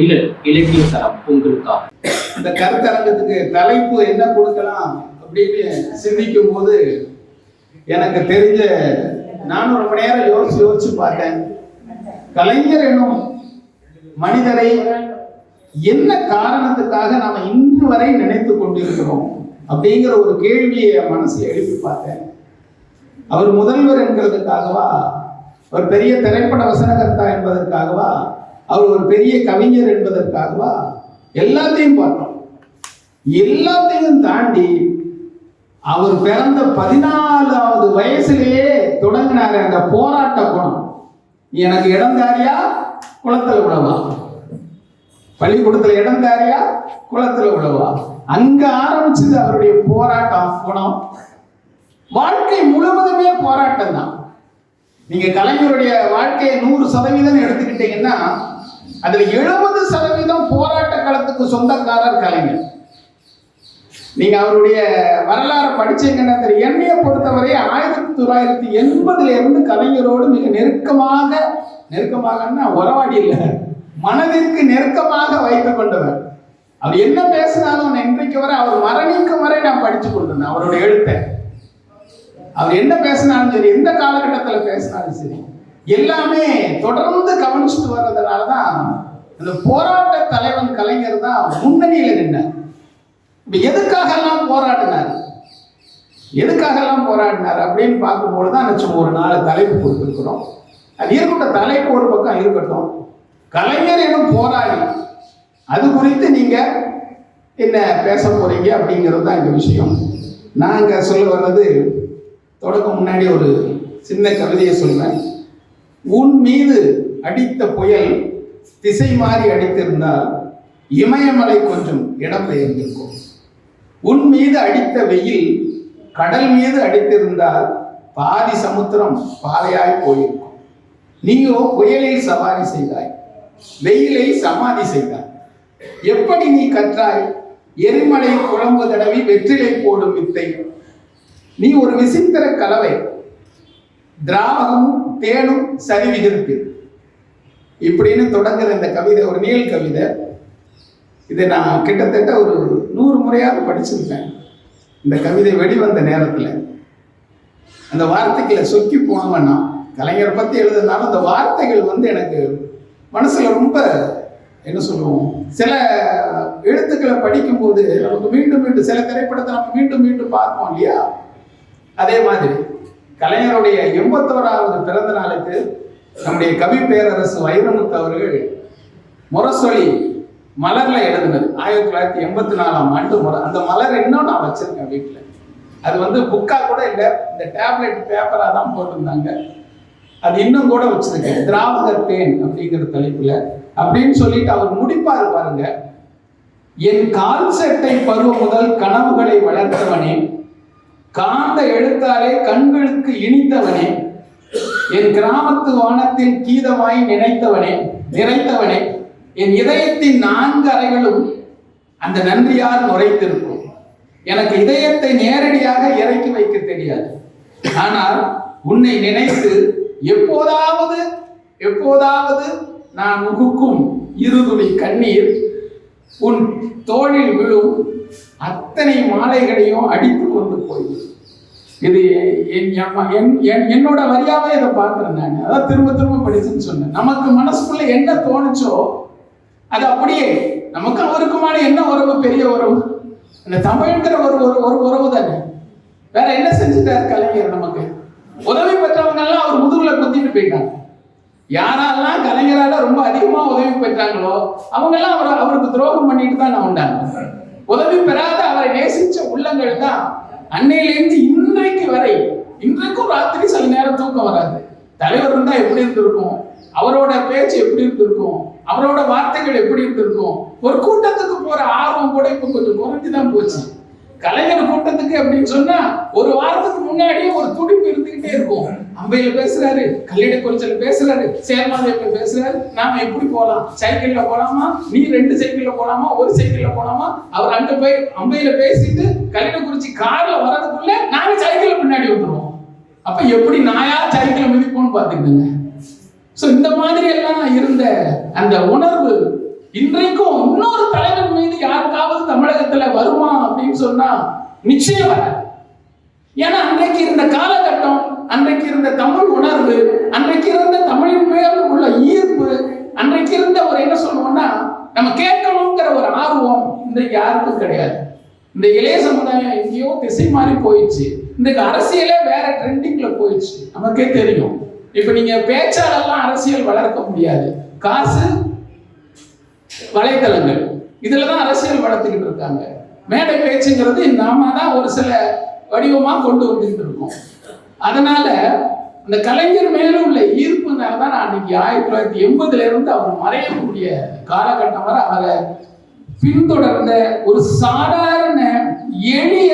இல்ல இலக்கிய தரம் உங்களுக்காக. இந்த கருத்தரங்கத்துக்கு தலைப்பு என்ன கொடுக்கலாம் அப்படின்னு சிந்திக்கும் போது எனக்கு தெரிஞ்ச நானும் ரொம்ப நேரம் யோசிச்சு யோசிச்சு பார்த்தேன். கலைஞர் எனும் மனிதரை என்ன காரணத்துக்காக நாம இன்று வரை நினைத்து கொண்டிருக்கிறோம் அப்படிங்கிற ஒரு கேள்வியை மனசு எழுப்பி பார்த்தேன். அவர் முதல்வர் என்கிறதுக்காகவா? அவர் பெரிய திரைப்பட வசனகர்த்தா என்பதற்காகவா? அவர் ஒரு பெரிய கவிஞர் என்பதற்காகவா? எல்லாத்தையும் பார்த்தோம். எல்லாத்தையும் தாண்டி அவர் பிறந்த பதினாலாவது வயசுலேயே தொடங்கினார் அந்த போராட்ட குணம். நீ எனக்கு இடம் தாரியா? குளத்துல விடவா. பள்ளிக்கூடத்துல இடம் தாரியா? குளத்துல விடவா. அங்க ஆரம்பிச்சது அவருடைய போராட்டம் குணம். வாழ்க்கை முழுவதுமே போராட்டம் தான் நீங்க கலைஞருடைய வாழ்க்கையை நூறு சதவீதம் எடுத்துக்கிட்டீங்கன்னா அதுல எழுபது சதவீதம் போராட்ட களத்துக்கு சொந்தக்காரர் கலைஞர். நீங்க அவருடைய வரலாறு படிச்சீங்கன்னா தெரியும் என்னைய பொறுத்தவரை ஆயிரத்தி தொள்ளாயிரத்தி எண்பதுல இருந்து கலைஞரோடு மிக நெருக்கமாக நெருக்கமாகன்னா உறவாடி இல்லை. மனதிற்கு நெருக்கமாக வைத்துக் கொண்டவர். அவர் என்ன பேசினாலும் இன்றைக்கு வரை அவர் மரணிக்கும் வரை நான் படிச்சு கொண்டிருந்தேன் அவரோட எழுத்தை. அவர் என்ன பேசினாலும் சரி எந்த காலகட்டத்தில் பேசினாலும் சரி. எல்லாமே தொடர்ந்து கவனிச்சுட்டு வர்றதுனால தான் அந்த போராட்ட தலைவன் கலைஞர் தான் முன்னணியில் நின்னார். இப்ப எதுக்காகலாம் போராடினார்? எதுக்காகலாம் போராடினார் அப்படின்னு பார்க்கும்போது தான் நிச்சயம் ஒரு நாலு தலைப்பு கொடுத்துருக்குறோம். அது இருக்கட்டும் தலைப்பு ஒரு பக்கம் இருக்கட்டும். கலைஞர் எனும் போராளி அது குறித்து நீங்கள் என்ன பேச போறீங்க அப்படிங்கிறது தான் இந்த விஷயம். நாங்கள் சொல்ல வர்றது தொடக்கம் முன்னாடி ஒரு சின்ன கவிதையை சொல்வேன். உன் மீது அடித்த புயல் திசை மாறி அடித்திருந்தால் இமயமலை கொஞ்சம் இடம்பெயர்ந்திருக்கும் உன் மீது அடித்த வெயில் கடல் மீது அடித்திருந்தால் பாதி சமுத்திரம் பாலையாய் போயிருக்கும். நீயோ புயலை சவாரி செய்தாய் வெயிலை சமாதி செய்தாய். எப்படி நீ கற்றாய்? எரிமலை குழம்பு தடவி வெற்றிலை போடும் வித்தை. நீ ஒரு விசித்திர கலவை திராவகமும் தேனும் சரிவிகிருக்கு இப்படின்னு தொடங்குற இந்த கவிதை ஒரு நீள் கவிதை. இதை நான் கிட்டத்தட்ட ஒரு நூறு முறையாக படிச்சிருக்கேன் இந்த கவிதை வெளிவந்த நேரத்தில். அந்த வார்த்தைகளை சொக்கி போனவன்னா கலைஞரை பற்றி எழுதுனாலும் அந்த வார்த்தைகள் வந்து எனக்கு மனசில் ரொம்ப என்ன சொல்லுவோம் சில எழுத்துக்களை படிக்கும்போது நமக்கு மீண்டும் மீண்டும் சில திரைப்படத்தை நம்ம மீண்டும் மீண்டும் பார்ப்போம் இல்லையா? அதே மாதிரி கலைஞருடைய எண்பத்தோராவது பிறந்த நாளுக்கு நம்முடைய கவி பேரரசு வைரமுத்து அவர்கள் முரசொலி மலர்ல எழுதினது. ஆயிரத்தி தொள்ளாயிரத்தி எண்பத்தி நாலாம் ஆண்டு முறை அந்த மலர் இன்னும் நான் வச்சிருக்கேன் வீட்டில் அது வந்து புக்கா கூட இல்லை இந்த டேப்லெட் பேப்பரா தான் போட்டிருந்தாங்க. அது இன்னும் கூட வச்சிருக்கேன். திராவக தேன் அப்படிங்கிற தலைப்புல. அப்படின்னு சொல்லிட்டு அவர் முடிப்பாரு பாருங்க. என் கால் சட்டை பருவம் முதல் கனவுகளை வளர்த்தவனே காந்த எழுத்தாலே கண்களுக்கு இனித்தவனே. என் கிராமத்து வானத்தின் கீதமாய் நினைத்தவனே நிறைத்தவனே. என் இதயத்தின் நான்கு அறைகளும் அந்த நன்றியால் நுரைத்திருக்கும். எனக்கு இதயத்தை நேரடியாக இறக்கி வைக்க தெரியாது. ஆனால் உன்னை நினைத்து எப்போதாவது எப்போதாவது நான் உகுக்கும் இருதுளி கண்ணீர் உன் தோளில் விழும் அத்தனை மாலைகளையும் அடித்து கொண்டு போய். இது என் என்- என்- என்னோட வரியாவே இதை பார்க்குறேன் நான். அதான் திரும்ப திரும்ப படிச்சுன்னு சொன்னேன். நமக்கு மனசுக்குள்ள என்ன தோணுச்சோ அது அப்படியே நமக்கு அவருக்குமான என்ன உறவு பெரிய உறவு? இந்த தமிழ்ங்கிற ஒரு ஒரு ஒரு உறவு தானே. வேற என்ன செஞ்சுட்டாரு கலைஞர் நமக்கு? உதவி பெற்றவங்க எல்லாம் அவர் முதுகுல குத்திட்டு போயிட்டாங்க. யாரெல்லாம் கலைஞரால ரொம்ப அதிகமா உதவி பெற்றாங்களோ அவங்க எல்லாம் அவர் அவருக்கு துரோகம் பண்ணிட்டு தான் நான் உண்டாங்க உதவி பெறாத அவரை நேசிச்ச உள்ளங்கள் தான் அன்னையிலேருந்து இன்றைக்கு வரை இன்றைக்கும் ராத்திரி சில நேரம் தூக்கம் வராது. தலைவர் இருந்தா எப்படி இருந்திருக்கும்? அவரோட பேச்சு எப்படி இருந்திருக்கும்? அவரோட வார்த்தைகள் எப்படி இருந்திருக்கும்? ஒரு கூட்டத்துக்கு போற ஆர்வம் கூட இப்ப கொஞ்சம் குறைஞ்சுதான் போச்சு. கலைஞர் கூட்டத்துக்கு அப்படின்னு சொன்னா ஒரு வாரத்துக்கு முன்னாடியே ஒரு துடிப்பு இருந்துகிட்டே இருக்கும். அம்பையில பேசுறாரு கல்லிட கொஞ்சல பேசுறாரு சேர்மாதேவன் பேசுறாரு நாம எப்படி போலாம்? சைக்கிள்ல போலாமா? நீ ரெண்டு சைக்கிள்ல போலாமா? ஒரு சைக்கிள்ல போலாமா? அவர் அங்க போய் அம்பையில பேசிட்டு கல்லிடக்குறிச்சி கார்ல வர்றதுக்குள்ள நாங்க சைக்கிள் முன்னாடி வந்துருவோம். அப்ப எப்படி நாயா சைக்கிளை மிதிப்போம்னு பாத்துக்கிட்டுங்க சோ இந்த மாதிரி எல்லாம் இருந்த அந்த உணர்வு இன்றைக்கும் இன்னொரு தலைவர் மீது யாருக்காவது தமிழகத்துல வருமா அப்படின்னு சொன்னா நிச்சயம் வர ஏன்னா அன்றைக்கு இருந்த காலகட்டம் அன்றைக்கு இருந்த தமிழ் உணர்வு அன்றைக்கு இருந்த தமிழின் மேல் உள்ள ஈர்ப்பு அன்றைக்கு இருந்த ஒரு என்ன சொல்லுவோம்னா நம்ம கேட்கணுங்கிற ஒரு ஆர்வம் இன்றைக்கு யாருக்கும் கிடையாது. இந்த இளைய சமுதாயம் எங்கேயோ திசை மாறி போயிடுச்சு. இன்றைக்கு அரசியலே வேற ட்ரெண்டிங்ல போயிடுச்சு. நமக்கே தெரியும். இப்ப நீங்க பேச்சாலெல்லாம் அரசியல் வளர்க்க முடியாது. காசு வலைத்தளங்கள். இதுல தான் அரசியல் வளர்த்துக்கிட்டு இருக்காங்க. மேடை பேச்சுங்கிறது நாம தான் ஒரு சில வடிவமா கொண்டு வந்துகிட்டு இருக்கோம். அதனால இந்த கலைஞர் மேல உள்ள ஈர்ப்புனால தான் நான் அன்னைக்கு ஆயிரத்தி தொள்ளாயிரத்தி எண்பதுல இருந்து அவர் மறையக்கூடிய காலகட்டம் வரை அவரை பின்தொடர்ந்த ஒரு சாதாரண எளிய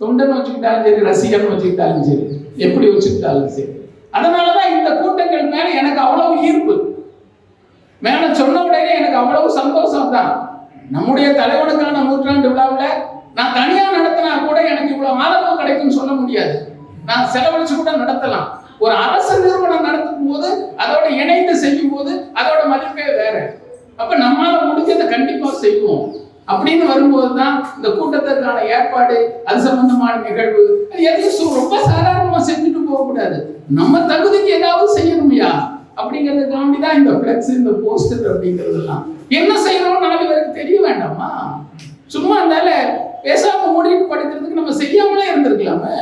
தொண்டன் வச்சுக்கிட்டாலும் சரி ரசிகன் வச்சுக்கிட்டாலும் சரி எப்படி வச்சுக்கிட்டாலும் சரி. அதனாலதான் இந்த கூட்டங்கள் மேல எனக்கு அவ்வளவு ஈர்ப்பு. மேல சொன்ன உடனே எனக்கு அவ்வளவு சந்தோஷம் தான் நம்முடைய தலைவனுக்கான நூற்றாண்டு விழாவில் நான் தனியா நடத்தினா கூட எனக்கு இவ்வளவு ஆதரவு கிடைக்கும்னு சொல்ல முடியாது. நான் செலவழிச்சு கூட நடத்தலாம். ஒரு அரசு நிறுவனம் நடத்தும் போது அதோட இணைந்து செய்யும் போது அதோட மதிப்பே வேற. அப்ப நம்மால முடிஞ்சதை கண்டிப்பா செய்வோம். அப்படின்னு வரும்போது தான் இந்த கூட்டத்திற்கான ஏற்பாடு அது சம்பந்தமான நிகழ்வு அது எதையும் ரொம்ப சாதாரணமா செஞ்சுட்டு போகக்கூடாது. நம்ம தகுதிக்கு ஏதாவது செய்யணுமையா. அப்படிங்கிறதுக்காண்டி தான் இந்த ஃப்ளெக்ஸ் இந்த போஸ்டர் அப்படிங்கிறதெல்லாம். என்ன செய்யணும்னு நாலு பேருக்கு தெரிய வேண்டாமா? சும்மா இருந்தால பேசாம மூடிட்டு படுக்கிறதுக்கு நம்ம செய்யாமலே இருந்திருக்கலாமே.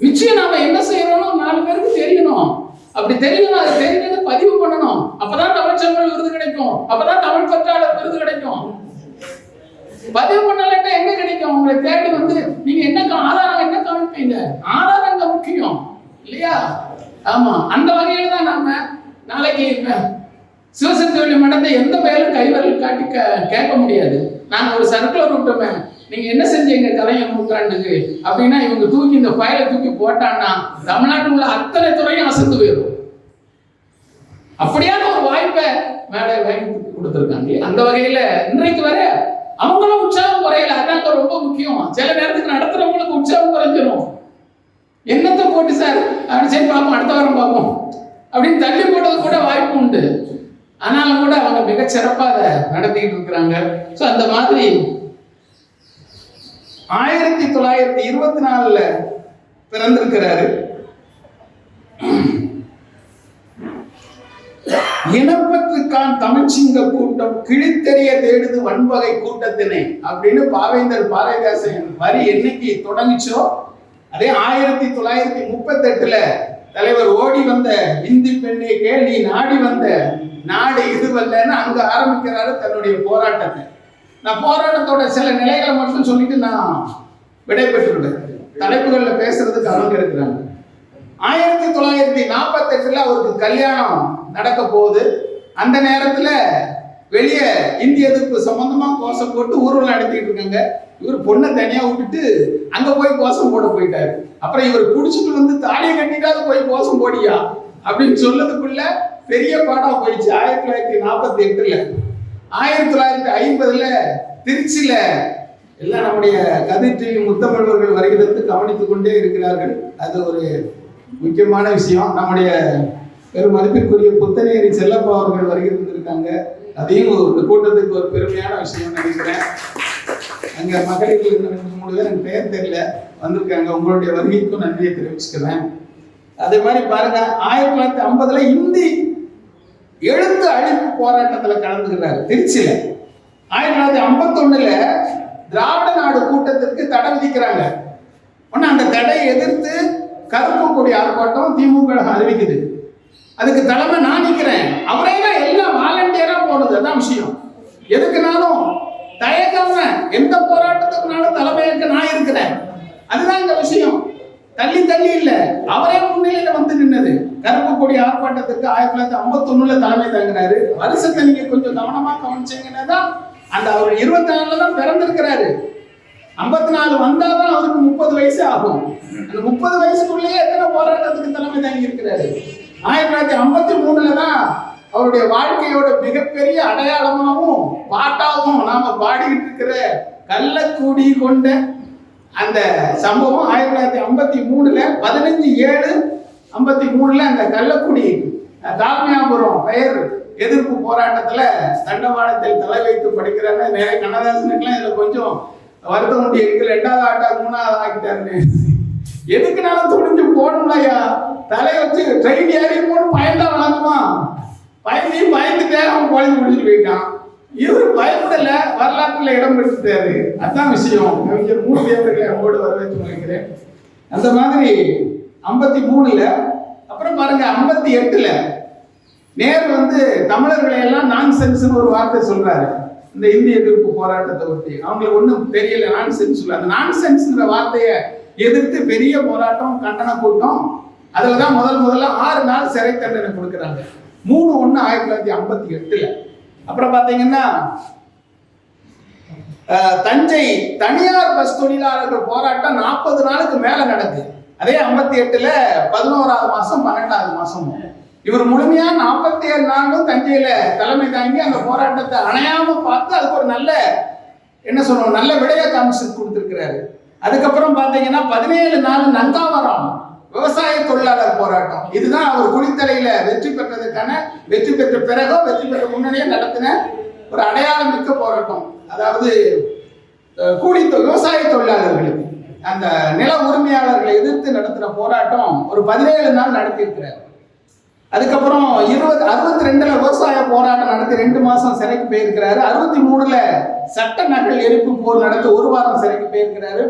நிச்சயம் நாம என்ன செய்யறோம்னு நாலு பேருக்கு தெரியணும். அப்படி தெரியணும் அது தெரிஞ்சதை பதிவு பண்ணணும். அப்பதான் தமிழ் செம்மல் விருது கிடைக்கும். அப்பதான் தமிழ் பற்றாளர் விருது கிடைக்கும். பதிவு பண்ணலட்டா எங்க கிடைக்கும்? உங்களை தேடி வந்து நீங்க என்ன ஆதாரம் என்ன காமிப்பீங்க? ஆதாரங்க முக்கியம். இல்லையா? ஆமா. அந்த வகையில தான் நாம நாளைக்கு இப்ப சிவசக்தி மடத்தை எந்த மேலும் கைவரல் காட்டி கே- கேட்க முடியாது. நாங்க ஒரு சர்க்குலர் விட்டோமே நீங்க என்ன செஞ்சீங்க கலைஞர் நூற்றாண்டுக்கு அப்படின்னா இவங்க தூக்கி இந்த ஃபைலை தூக்கி போட்டான்னா தமிழ்நாட்டில் உள்ள அத்தனை துறையும் அசந்து போயிடும். அப்படியான ஒரு வாய்ப்பை மேடை வாங்கி கொடுத்துருக்காங்க. அந்த வகையில இன்றைக்கு வர அவங்களும் உற்சாகம் குறையல. அதான் ரொம்ப முக்கியம். சில நேரத்துக்கு நடத்துறவங்களுக்கு உற்சாகம் குறைஞ்சிரும். என்னத்தை போட்டு சார்? அப்படின்னு சரி பார்ப்போம். அடுத்த வாரம் பார்ப்போம். அப்படின்னு தள்ளி போடுறது கூட வாய்ப்பு உண்டு. ஆனாலும் கூட அவங்க மிக சிறப்பாக அதை நடத்திக்கிட்டு இருக்கிறாங்க. ஸோ அந்த மாதிரி ஆயிரத்தி தொள்ளாயிரத்தி இருபத்தி நாலுல பிறந்திருக்கிறாரு. இனப்பற்றுக்கான் தமிழ்ச்சிங்க கூட்டம் கிழித்தெறிய தேடுது வன்வகை கூட்டத்தினை அப்படின்னு பாவேந்தர் பாரதிதாசன் வரி என்னைக்கு தொடங்குச்சோ? அதே ஆயிரத்தி தொள்ளாயிரத்தி முப்பத்தி எட்டுல தலைவர் ஓடி வந்த இந்தி பெண்ணே கேள் நீ நாடி வந்த நாடு இதுவல்லன்னு அங்க ஆரம்பிக்கிறாரு தன்னுடைய போராட்டத்தை. நான் போராட்டத்தோட சில நிலைகளை மட்டும் சொல்லிட்டு நான் விடைபெற்றுவிடுவேன். தலைப்புகள்ல பேசுறதுக்கு அவங்க இருக்கிறாங்க. ஆயிரத்தி தொள்ளாயிரத்தி நாற்பத்தி எட்டுல அவருக்கு கல்யாணம் நடக்க போகுது. அந்த நேரத்துல வெளியே இந்திய எதிர்ப்பு சம்பந்தமா கோஷம் போட்டு ஊர்வலம் நடத்திட்டு இருக்காங்க. இவர் பொண்ணை தனியா விட்டுட்டு அங்க போய் கோஷம் போட போயிட்டாரு. அப்புறம் இவர் குடிச்சிட்டு வந்து தாலியை கட்டிட்டாவது போய் கோஷம் போடியா? அப்படின்னு சொல்லதுக்குள்ள பெரிய பாடம் போயிடுச்சு. ஆயிரத்தி தொள்ளாயிரத்தி நாற்பத்தி எட்டுல. ஆயிரத்தி தொள்ளாயிரத்தி ஐம்பதுல திருச்சியில எல்லாம் நம்முடைய கதிர்டிவி முத்தமிழர்கள் வருகிறது கவனித்துக் கொண்டே இருக்கிறார்கள். அது ஒரு முக்கியமான விஷயம். நம்முடைய பெரும் மதிப்பிற்குரிய புத்தனேரி செல்லப்பா அவர்கள் வருகை தந்திருக்காங்க. அதையும் ஒரு இந்த கூட்டத்துக்கு ஒரு பெருமையான விஷயம் நினைக்கிறேன் அங்க மகளிர்கள் இருந்த ரெண்டு மூணு பேர் எனக்கு பெயர் தெரியல வந்திருக்காங்க. உங்களுடைய வருகைக்கும் நன்றியை தெரிவிச்சுக்கிறேன். அதே மாதிரி பாருங்க ஆயிரத்தி தொள்ளாயிரத்தி ஐம்பதுல இந்தி எழுத்து அழிப்பு போராட்டத்துல கலந்துக்கிறாரு. திருச்சியில. ஆயிரத்தி தொள்ளாயிரத்தி ஐம்பத்தொன்னுல திராவிட நாடு கூட்டத்திற்கு தடை விதிக்கிறாங்க. ஒன்று அந்த தடையை எதிர்த்து கருப்பு கொடி ஆர்ப்பாட்டம் திமுக அறிவிக்குது. அதுக்கு தலைமை நான் நிற்கிறேன் அவரே தான் எல்லாம் வாலண்டியராக போனது அதான் விஷயம். எதுக்குனாலும் தயக்காம எந்த போராட்டத்துக்குனாலும் தலைமையேற்க நான் இருக்கிறேன். அதுதான் இந்த விஷயம். தள்ளி தள்ளி இல்லை. அவரே முன்னிலையில வந்து நின்னது. கருப்பு கொடி ஆர்ப்பாட்டத்துக்கு ஆயிரத்தி தொள்ளாயிரத்தி ஐம்பத்தொன்னுல தலைமை தாங்கினாரு. வருஷத்தை நீங்க கொஞ்சம் கவனமா கவனிச்சீங்கன்னா தான் அந்த அவர் இருபத்தி நாலுல தான் பிறந்திருக்கிறாரு. ஐம்பத்தி நாலு வந்தாதான் அவருக்கு முப்பது வயசு ஆகும். அந்த முப்பது வயசுக்குள்ளேயே எத்தனை போராட்டத்துக்கு தலைமை தாங்கி இருக்கிறாரு ஆயிரத்தி தொள்ளாயிரத்தி ஐம்பத்தி மூணுல தான் அவருடைய வாழ்க்கையோட மிகப்பெரிய அடையாளமாகவும் பாட்டாகவும் நாம பாடிக்கிட்டு இருக்கிற கள்ளக்கூடி கொண்ட அந்த சம்பவம் ஆயிரத்தி தொள்ளாயிரத்தி ஐம்பத்தி மூணுல பதினஞ்சு ஏழு ஐம்பத்தி மூணுல அந்த கள்ளக்குடி தாமியாபுரம் பெயர் எதிர்ப்பு போராட்டத்துல தண்டவாளத்தில் தலை வைத்து படிக்கிறாங்க. நிறைய கண்ணதாசனுக்குலாம் இதுல கொஞ்சம் வருத்தம் உண்டு. எங்க ரெண்டாவது ஆட்டா மூணாவது ஆகிட்டாருன்னு எதுக்குனாலும் துணிஞ்சு போகணும்லையா தலையை வச்சு ட்ரெயின் ஏறி போட்டு பயந்தா வளர்ந்துமா பயந்தையும் பயந்துட்டே அவன் குழந்தை முடிச்சுட்டு போயிட்டான். இவர் பயப்படல வரலாற்றுல இடம் பெற்றுட்டாரு அதான் விஷயம். கவிஞர் மூணு பேர்த்துக்கு அவங்களோட வரவேற்று நினைக்கிறேன் அந்த மாதிரி ஐம்பத்தி மூணுல அப்புறம் பாருங்க ஐம்பத்தி எட்டுல நேரு வந்து தமிழர்களை எல்லாம் நான் சென்ஸ்னு ஒரு வார்த்தை சொல்றாரு. இந்த இந்திய எதிர்ப்பு போராட்டத்தை பற்றி அவங்களுக்கு ஒன்றும் தெரியல நான் சென்ஸ் சொல்ல அந்த நான் சென்ஸ்ங்கிற வார்த்தையை எதிர்த்து பெரிய போராட்டம் கண்டன கூட்டம் அதில் தான் முதல் முதல்ல ஆறு நாள் சிறை தண்டனை கொடுக்குறாங்க. மூணு ஒன்று ஆயிரத்தி தொள்ளாயிரத்தி ஐம்பத்தி எட்டுல. அப்புறம் பார்த்தீங்கன்னா தஞ்சை தனியார் பஸ் தொழிலாளர்கள் போராட்டம் நாற்பது நாளுக்கு மேல நடக்குது அதே ஐம்பத்தி எட்டுல பதினோராவது மாசம் பன்னெண்டாவது மாசம். இவர் முழுமையா நாற்பத்தி ஏழு நாளும் தஞ்சையில தலைமை தாங்கி அந்த போராட்டத்தை அணையாம பார்த்து அதுக்கு ஒரு நல்ல என்ன சொல்லுவோம் நல்ல விடைய காமிச்சு கொடுத்துருக்கிறாரு. அதுக்கப்புறம் பார்த்தீங்கன்னா பதினேழு நாள் நந்தாவரம். விவசாய தொழிலாளர் போராட்டம். இதுதான் அவர் குளித்தலையில வெற்றி பெற்றதுக்கான வெற்றி பெற்ற பிறகோ வெற்றி பெற்ற முன்னணியே நடத்தின ஒரு அடையாளம் மிக்க போராட்டம். அதாவது அஹ், கூலி விவசாய தொழிலாளர்களுக்கு அந்த நில உரிமையாளர்களை எதிர்த்து நடத்தின போராட்டம் ஒரு பதினேழு நாள் நடத்தியிருக்கிறார். அதுக்கப்புறம் இருபது அறுபத்தி ரெண்டுல விவசாய போராட்டம் நடத்தி ரெண்டு மாசம் சிறைக்கு போயிருக்கிறாரு. அறுபத்தி மூணுல சட்ட நகல் எரிப்பு போர் நடத்தி ஒரு வாரம் சிறைக்கு போயிருக்கிறாரு.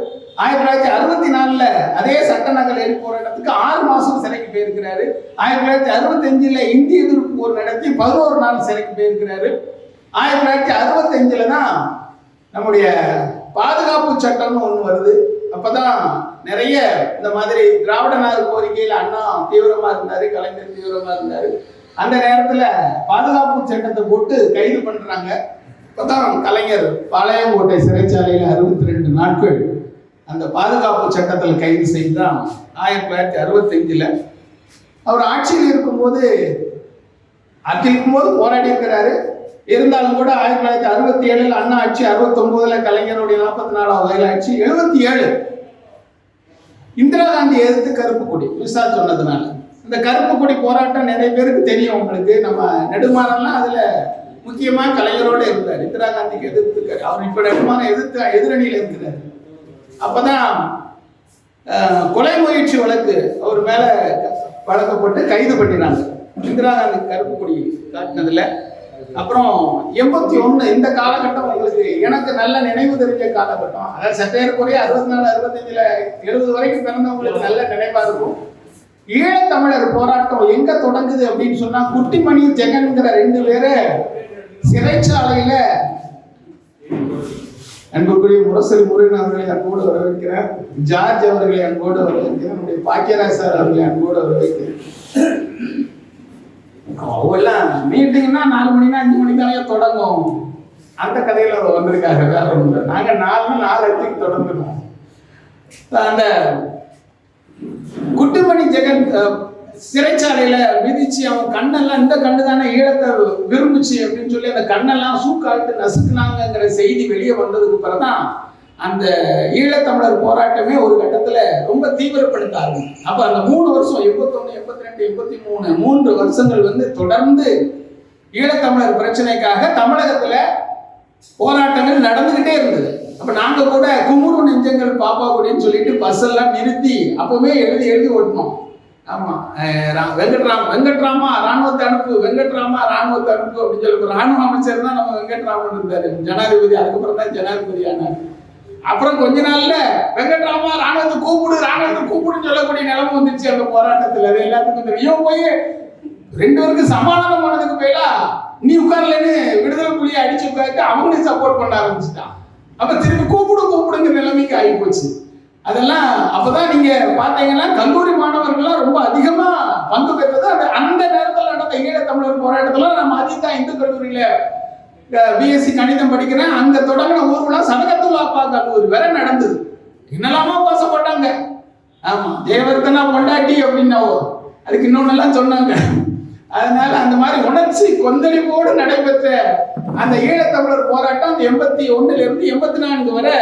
ஆயிரத்தி தொள்ளாயிரத்தி அறுபத்தி நாலுல அதே சட்ட நகல் எரிப்பு போராட்டத்துக்கு ஆறு மாசம் சிறைக்கு போயிருக்கிறாரு. ஆயிரத்தி தொள்ளாயிரத்தி அறுபத்தி அஞ்சுல இந்திய எதிர்ப்பு போர் நடத்தி பதினோரு நாள் சிறைக்கு போயிருக்கிறாரு. ஆயிரத்தி தொள்ளாயிரத்தி அறுபத்தி அஞ்சுல தான் நம்முடைய பாதுகாப்பு சட்டம்னு ஒண்ணு வருது. அப்பதான் நிறைய இந்த மாதிரி திராவிடனார் கோரிக்கையில் அண்ணா தீவிரமா இருந்தாரு கலைஞர் தீவிரமா இருந்தாரு. அந்த நேரத்துல பாதுகாப்பு சட்டத்தை போட்டு கைது பண்றாங்க. இப்பதான் கலைஞர் பாளையங்கோட்டை சிறைச்சாலையில அறுபத்தி ரெண்டு நாட்கள் அந்த பாதுகாப்பு சட்டத்தில் கைது செய்தான் ஆயிரத்தி தொள்ளாயிரத்தி அறுபத்தஞ்சில் அவர் ஆட்சியில் இருக்கும்போது ஆட்சியில் இருக்கும்போது போராடி இருக்கிறாரு. இருந்தாலும் கூட ஆயிரத்தி தொள்ளாயிரத்தி அறுபத்தி ஏழில் அண்ணா ஆட்சி அறுபத்தொன்பதுல கலைஞருடைய நாற்பத்தி நாலாவது வயது ஆட்சி எழுபத்தி ஏழு இந்திரா காந்தி எதிர்த்து கருப்பு கொடி. விசா சொன்னதுனால. இந்த கருப்பு கொடி போராட்டம் நிறைய பேருக்கு தெரியும் உங்களுக்கு. நம்ம நெடுமாறன்லாம் அதுல முக்கியமா கலைஞரோட இருந்தார். இந்திரா காந்திக்கு எதிர்த்து அவர் இப்ப நெடுமாறன் எதிர்த்து எதிரணியில இருக்கிறார். அப்பதான் கொலை முயற்சி வழக்கு அவர் மேல வழக்கப்பட்டு கைது பண்ணினாங்க. இந்திரா காந்தி கருப்பு கொடி காட்டினதுல அப்புறம் எண்பத்தி ஒண்ணு இந்த காலகட்டம் உங்களுக்கு எனக்கு நல்ல நினைவு தெரிஞ்ச காலகட்டம். அதாவது சற்றேறக்குறைய அறுபத்தி நாலு அறுபத்தஞ்சுல எழுபது வரைக்கும் பிறந்தவங்களுக்கு நல்ல நினைவா இருக்கும். ஈழத்தமிழர் போராட்டம் எங்க தொடங்குது அப்படின்னு சொன்னா குட்டிமணி ஜெகன்கிற ரெண்டு பேரு சிறைச்சாலையில அன்புக்குரிய முரசொலி முருகன் அவர்களை அன்போடு வரவேற்கிறேன். ஜார்ஜ் அவர்களை அன்போடு வரவேற்கிறேன். நம்முடைய பாக்கியராஜ் சார் அவர்களை அன்போடு வரவேற்கிறேன். அவெல்லாம் மீட்டிங்னா நாலு மணினா அஞ்சு மணிக்காலே தொடங்கும். அந்த கதையில் அவர் வந்திருக்காங்க வேற ஒன்று நாங்கள் நாலு நாலு அஞ்சுக்கு தொடர்ந்துடும் அந்த குட்டுமணி ஜெகன் சிறைச்சாலையில விதிச்சு அவன் கண்ணெல்லாம் இந்த கண்ணு தானே ஈழத்தை விரும்புச்சு அப்படின்னு சொல்லி அந்த கண்ணெல்லாம் சூக்காட்டு நசுக்குனாங்கிற செய்தி வெளியே வந்ததுக்கு பிறகுதான் அந்த ஈழத்தமிழர் போராட்டமே ஒரு கட்டத்துல ரொம்ப தீவிரப்படுத்தாரு அப்ப அந்த மூணு வருஷம் எண்பத்தொன்னு எண்பத்தி ரெண்டு எண்பத்தி மூணு மூன்று வருஷங்கள் வந்து தொடர்ந்து ஈழத்தமிழர் பிரச்சனைக்காக தமிழகத்துல போராட்டங்கள் நடந்துகிட்டே இருந்தது. அப்ப நாங்க கூட குமுறு நெஞ்சங்கள் பாப்பா கூடன்னு சொல்லிட்டு பஸ் எல்லாம் நிறுத்தி அப்பவுமே எழுதி எழுதி ஓட்டினோம். ஆமா ரா- வெங்கட்ராம் வெங்கட்ராமா ராணுவத்தை அனுப்பு வெங்கட்ராமா ராணுவத்தை அனுப்பு அப்படின்னு சொல்லி ராணுவ அமைச்சர் தான் நம்ம வெங்கட்ராமன் இருந்தாரு. ஜனாதிபதி அதுக்கப்புறம் தான் ஜனாதிபதி ஆனார். அப்புறம் கொஞ்ச நாள்ல வெங்கட்ராமா ராணுவத்தை கூப்பிடு ராணுவத்தை கூப்பிடுன்னு சொல்லக்கூடிய நிலைமை வந்துச்சு அந்த போராட்டத்துல. அது எல்லாத்துக்கும் தெரியும். போய் ரெண்டு பேருக்கு சமாதானம் பண்ணதுக்கு போயிலா நீ உட்கார்லன்னு விடுதலை புலியை அடிச்சு உட்காந்து அவங்களையும் சப்போர்ட் பண்ண ஆரம்பிச்சுட்டான். அப்ப திரும்பி கூப்பிடு கூப்பிடுங்கிற நிலைமைக்கு ஆகி போச்சு. அதெல்லாம் அப்பதான் நீங்க பாத்தீங்கன்னா கல்லூரி மாணவர்கள்லாம் ரொம்ப அதிகமா பங்கு பெற்றது. அந்த அந்த நேரத்துல நடந்த ஈழத்தமிழர் போராட்டத்துல நம்ம அதிதான் இந்து கல்லூரியில பிஎஸ்சி கணிதம் படிக்கிறேன். அங்க தொடங்கின ஊர்வலம் சதகத்துல்லாப்பா கல்லூரி வரை நடந்தது. என்னெல்லாமோ பாசப்பட்டாங்க ஆமா தேவர்த்தனா பொண்டாட்டி அப்படின்னாவோ அதுக்கு இன்னொன்னெல்லாம் சொன்னாங்க. அதனால அந்த மாதிரி உணர்ச்சி கொந்தளிப்போடு நடைபெற்ற அந்த ஈழத்தமிழர் போராட்டம் எண்பத்தி ஒண்ணுல இருந்து எண்பத்தி நான்கு வரை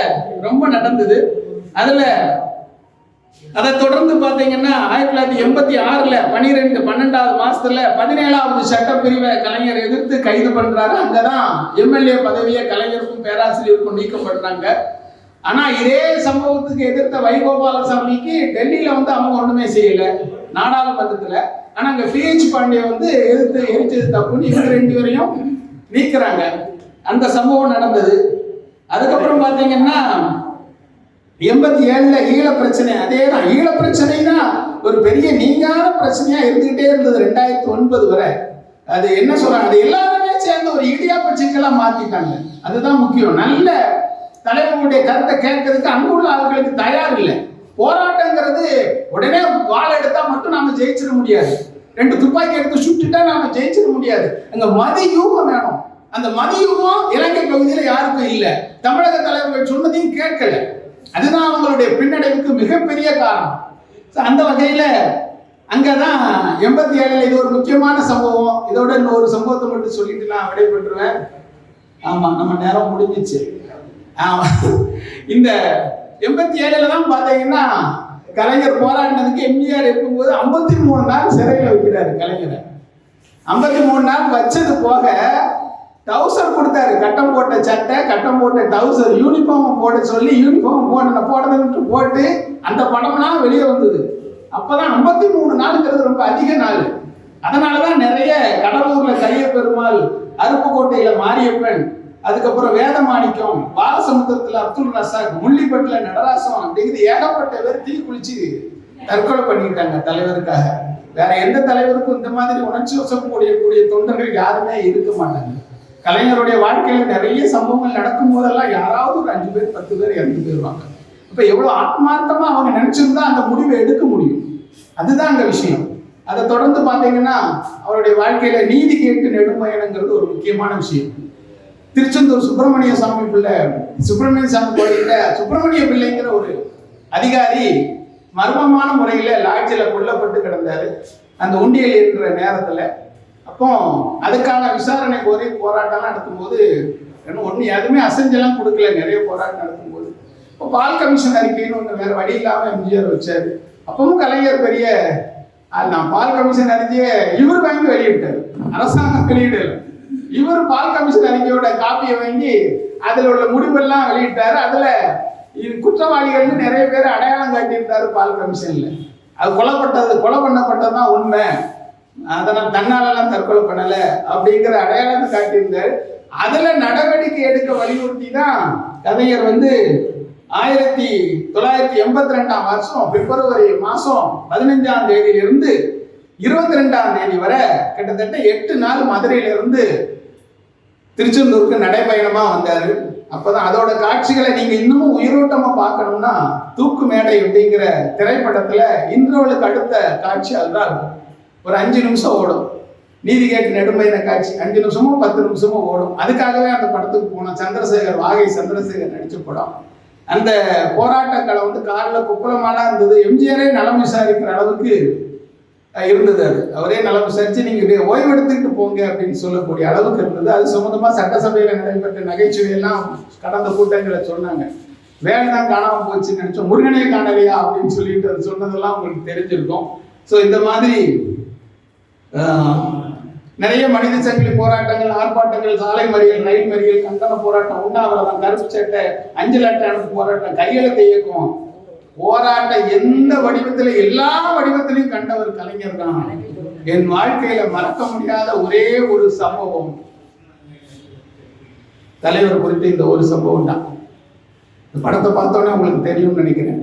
ரொம்ப நடந்தது. அதுல அதை தொடர்ந்து பார்த்தீங்கன்னா ஆயிரத்தி தொள்ளாயிரத்தி எண்பத்தி ஆறுல பனிரெண்டு பன்னெண்டாவது மாசத்துல பதினேழாவது சட்டப்பிரிவை கலைஞர் எதிர்த்து கைது பண்றாரு. அங்கதான் எம்எல்ஏ பதவியை கலைஞருக்கும் பேராசிரியருக்கும் நீக்கம் பண்றாங்க ஆனா இதே சம்பவத்துக்கு எதிர்த்த வைகோபாலசாமிக்கு டெல்லியில வந்து அவங்க ஒண்ணுமே செய்யல நாடாளுமன்றத்துல. ஆனா அங்க பிஹெச் பாண்டிய வந்து எதிர்த்து எரிச்சது தப்புன்னு இவங்க ரெண்டு பேரையும் நீக்கிறாங்க. அந்த சம்பவம் நடந்தது. அதுக்கப்புறம் பாத்தீங்கன்னா எண்பத்தி ஏழுல ஈழ பிரச்சனை. அதே தான் ஈழ பிரச்சனை தான் ஒரு பெரிய நீங்காத பிரச்சனையா இருந்துகிட்டே இருந்தது ரெண்டாயிரத்தி ஒன்பது வரை. அது என்ன சொல்றாங்க? அது எல்லாருமே சேர்ந்து ஒரு இடியாப்ப சிக்கலா மாத்திட்டாங்க. அதுதான் முக்கியம். நல்ல தலைவர்களுடைய கருத்தை கேட்கறதுக்கு அங்குள்ள ஆட்களுக்கு தயார் இல்லை. போராட்டங்கிறது உடனே வாழை எடுத்தா மட்டும் நாம ஜெயிச்சிட முடியாது. ரெண்டு துப்பாக்கி எடுத்து சுட்டுட்டா நாம ஜெயிச்சிட முடியாது. அங்க மதி யூகம் வேணும். அந்த மதி யூகம் இலங்கை பகுதியில யாருக்கும் இல்லை. தமிழக தலைவர்கள் சொன்னதையும் கேட்கல. அதுதான் அவங்களுடைய பின்னடைவுக்கு மிகப்பெரிய காரணம். So, அந்த வகையில அங்கதான் எண்பத்தி ஏழுல இது ஒரு முக்கியமான சம்பவம். இதோட இன்னொரு சம்பவத்தை மட்டும் சொல்லிட்டு நான் விடைபெற்றுவேன் ஆமா நம்ம நேரம் முடிஞ்சிச்சு. ஆமாம் இந்த எண்பத்தி ஏழில் தான் பாத்தீங்கன்னா கலைஞர் போராடினதுக்கு எம்ஜிஆர் இருக்கும்போது ஐம்பத்தி மூணு நாள் சிறையில் வைக்கிறாரு கலைஞரை. ஐம்பத்தி மூணு நாள் வச்சது போக டவுசர் கொடுத்தாரு. கட்டம் போட்ட சட்டை கட்டம் போட்ட டவுசர் யூனிஃபார்ம் போட சொல்லி யூனிஃபார்ம் போட போடுறதுன்ட்டு போட்டு அந்த படம்லாம் வெளியே வந்தது. அப்பதான் ஐம்பத்தி மூணு நாளுங்கிறது ரொம்ப அதிக நாள். அதனாலதான் நிறைய கடலூர்ல கைய பெருமாள் அருப்புக்கோட்டையில மாரியப்பன் அதுக்கப்புறம் வேதமாணிக்கம் பாலசமுத்திரத்துல அப்துல் ரசாக் முள்ளிப்பட்டுல நடராசம் அப்படிங்கிறது ஏகப்பட்ட பேர் தீ குளிச்சு தற்கொலை பண்ணிட்டாங்க தலைவருக்காக. வேற எந்த தலைவருக்கும் இந்த மாதிரி உணர்ச்சி வசம் கூடிய தொண்டர்கள் யாருமே இருக்க மாட்டாங்க. கலைஞருடைய வாழ்க்கையில நிறைய சம்பவங்கள் நடக்கும் போதெல்லாம் யாராவது ஒரு அஞ்சு பேர் பத்து பேர் இறந்து போயிடுவாங்க இப்ப எவ்வளவு ஆத்மார்த்தமா அவங்க நினைச்சிருந்தா அந்த முடிவை எடுக்க முடியும்? அதுதான் அந்த விஷயம். அதை தொடர்ந்து பாத்தீங்கன்னா அவருடைய வாழ்க்கையில நீதி கேட்டு நெடுமயணங்கிறது ஒரு முக்கியமான விஷயம். திருச்செந்தூர் சுப்பிரமணிய சாமி பிள்ளை சுப்பிரமணிய சாமி கோயில்ல சுப்பிரமணிய பிள்ளைங்கிற ஒரு அதிகாரி மர்மமான முறையில லாட்ஜில் கொல்லப்பட்டு கிடந்தாரு. அந்த உண்டியல் இருக்கிற நேரத்துல அப்போ அதுக்கான விசாரணை கோரி போராட்டம்லாம் நடத்தும்போது ஏன்னா ஒன்று எதுவுமே அசைஞ்செல்லாம் கொடுக்கல நிறைய போராட்டம் நடத்தும்போது. இப்போ பால் கமிஷன் அறிக்கைன்னு ஒன்று வேற வழி இல்லாமல் எம்ஜிஆர் வச்சார். அப்பவும் கலைஞர் பெரிய நான் பால் கமிஷன் அறிக்கையை இவர் வாங்கி வெளியிட்டார். அரசாங்கம் வெளியிடல. இவர் பால் கமிஷன் அறிக்கையோட காப்பியை வாங்கி அதில் உள்ள முடிவெல்லாம் வெளியிட்டார். அதில் இது குற்றவாளிகள்னு நிறைய பேர் அடையாளம் காட்டியிருந்தாரு பால் கமிஷனில். அது கொலைப்பட்டது கொலை பண்ணப்பட்டது தான் உண்மை. அதனால் தன்னாலெல்லாம் தற்கொலை பண்ணல அப்படிங்கிற அடையாளத்தை காட்டியிருந்தார். அதுல நடவடிக்கை எடுக்க வலியுறுத்தி தான் கலைஞர் வந்து ஆயிரத்தி தொள்ளாயிரத்தி எண்பத்தி ரெண்டாம் வருஷம் பிப்ரவரி மாசம் பதினஞ்சாம் தேதியிலிருந்து இருபத்தி ரெண்டாம் தேதி வரை கிட்டத்தட்ட எட்டு நாள் மதுரையிலிருந்து திருச்செந்தூருக்கு நடைபயணமா வந்தாரு. அப்பதான் அதோட காட்சிகளை நீங்க இன்னமும் உயிரோட்டமா பார்க்கணும்னா தூக்கு மேடை அப்படிங்கிற திரைப்படத்துல இன்றவளுக்கு அடுத்த காட்சி அதுதான் இருக்கும். ஒரு அஞ்சு நிமிஷம் ஓடும். நீதி கேட்டு நெடுமையின காட்சி அஞ்சு நிமிஷமோ பத்து நிமிஷமோ ஓடும். அதுக்காகவே அந்த படத்துக்கு போனோம். சந்திரசேகர் வாகை சந்திரசேகர் நடிச்ச படம். அந்த போராட்ட வந்து காலில் குப்பலமாலாம் இருந்தது. எம்ஜிஆரே நலம் விசாரிக்கிற அளவுக்கு இருந்தது அது. அவரே நலம் விசாரிச்சு நீங்க இப்படியே ஓய்வு எடுத்துக்கிட்டு போங்க அப்படின்னு சொல்லக்கூடிய அளவுக்கு இருந்தது. அது சம்பந்தமா சட்டசபையில நடைபெற்ற நகைச்சுவை எல்லாம் கடந்த கூட்டங்களை சொன்னாங்க. வேலை தான் காணாம போச்சுன்னு நினைச்சோம். முருகனே காணலையா அப்படின்னு சொல்லிட்டு அது சொன்னதெல்லாம் உங்களுக்கு தெரிஞ்சிருக்கும். ஸோ இந்த மாதிரி நிறைய மனித சங்கிலி போராட்டங்கள் ஆர்ப்பாட்டங்கள் சாலை மறியல் ரயில் மறியல் கண்டன போராட்டம் உண்ணாவிரதம் கருப்பு சட்டை அஞ்சல் அட்டை போராட்டம் கையெழுத்து இயக்கம் போராட்டம் எந்த வடிவத்தில் எல்லா வடிவத்திலையும் கண்ட ஒரு கலைஞர் தான். என் வாழ்க்கையில மறக்க முடியாத ஒரே ஒரு சம்பவம். தலைவர் குறித்து இந்த ஒரு சம்பவம் தான். இந்த படத்தை பார்த்தோன்னே உங்களுக்கு தெரியும்னு நினைக்கிறேன்.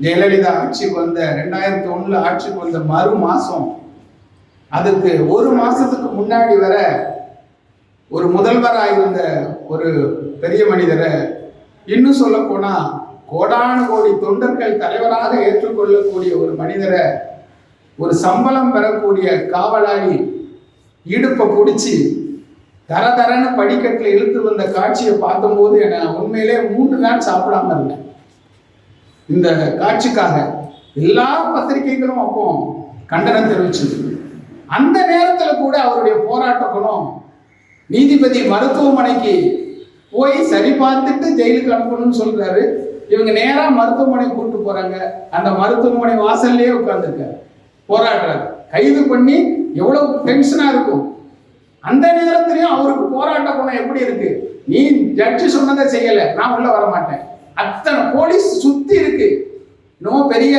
ஜெயலலிதா ஆட்சிக்கு வந்த ரெண்டாயிரத்தி ஒண்ணுல ஆட்சிக்கு வந்த மறு மாசம் அதுக்கு ஒரு மாசத்துக்கு முன்னாடி வர ஒரு முதல்வராக இருந்த ஒரு பெரிய மனிதரை இன்னும் சொல்ல போனா கோடானு கோடி தொண்டர்கள் தலைவராக ஏற்றுக்கொள்ளக்கூடிய ஒரு மனிதரை ஒரு சம்பளம் பெறக்கூடிய காவலாளி இடுப்பை பிடிச்சி தர தரன்னு படிக்கட்டில் இழுத்து வந்த காட்சியை பார்த்தபோது என உண்மையிலே மூன்று நாள் சாப்பிடாம இருந்தேன். இந்த காட்சிக்காக எல்லா பத்திரிகைகளும் அப்போ கண்டனம் தெரிவிச்சது. அந்த நேரத்தில் கூட அவருடைய போராட்ட குணம் நீதிபதி மருத்துவமனைக்கு போய் சரி பார்த்துட்டு ஜெயிலுக்கு அனுப்பணும்னு சொல்றாரு. இவங்க நேராக மருத்துவமனை கூட்டு போறாங்க. அந்த மருத்துவமனை வாசல்லையே உட்காந்துருக்க போராடுறாரு. கைது பண்ணி எவ்வளவு டென்ஷனா இருக்கும். அந்த நேரத்திலையும் அவருக்கு போராட்ட குணம் எப்படி இருக்கு? நீ ஜட்ஜி சொன்னதை செய்யல. நான் உள்ள வர மாட்டேன் அத்தனை போலீஸ் சுத்தி இருக்கு. இன்னும் பெரிய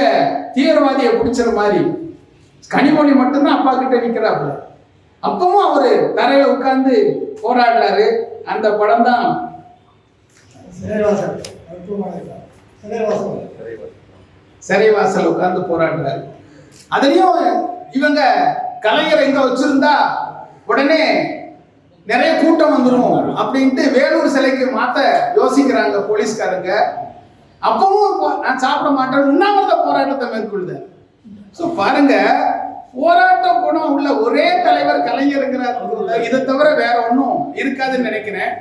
தீவிரவாதியை பிடிச்சிற மாதிரி. கனிமொழி மட்டும்தான் அப்பா கிட்ட நிக்கிறாப்புல. அப்பவும் அவரு தரையில உட்கார்ந்து போராடுறாரு. அந்த படம் தான். சிறைவாசல். உட்கார்ந்து போராடுறாரு. அதுலயும் இவங்க கலைஞரை இங்க வச்சிருந்தா உடனே நிறைய கூட்டம் வந்துடும் அப்படின்ட்டு வேலூர் சிலைக்கு மாத்த யோசிக்கிறாங்க போலீஸ்காரங்க. அப்பவும் நான் சாப்பிட மாட்டேன் உண்ணாவிரத போராட்டத்தை மேற்கொள்ளுது ஸோ பாருங்க போராட்ட குணம் உள்ள ஒரே தலைவர் கலைஞருங்கிறார். இதை தவிர வேற ஒன்றும் இருக்காதுன்னு நினைக்கிறேன்.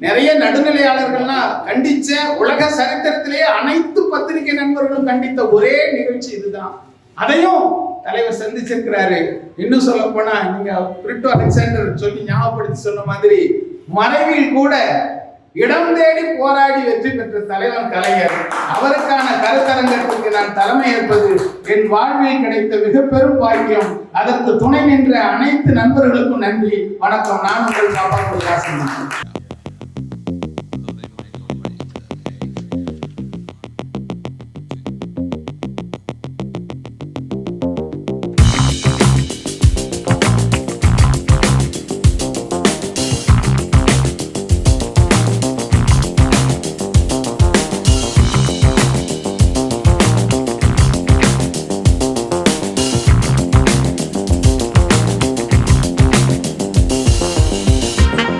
நிறைய நடுநிலையாளர்கள்லாம் கண்டிச்ச உலக சரித்திரத்திலேயே அனைத்து பத்திரிகை நண்பர்களும் கண்டித்த ஒரே நிகழ்ச்சி இதுதான். அதையும் தலைவர் சந்திச்சிருக்கிறாரு. இன்னும் சொல்ல போனா நீங்க பிரிட்டோ அலெக்சாண்டர் சொல்லி ஞாபகப்படுத்தி சொன்ன மாதிரி மறைவில் கூட இடம் தேடி போராடி வெற்றி பெற்ற தலைவர் கலைஞர். அவருக்கான கருத்தரங்கத்திற்கு நான் தலைமை ஏற்பது என் வாழ்வில் கிடைத்த மிக பெரும் பாக்கியம். அதற்கு துணை நின்ற அனைத்து நண்பர்களுக்கும் நன்றி. வணக்கம். நான் உங்கள் பாப்பா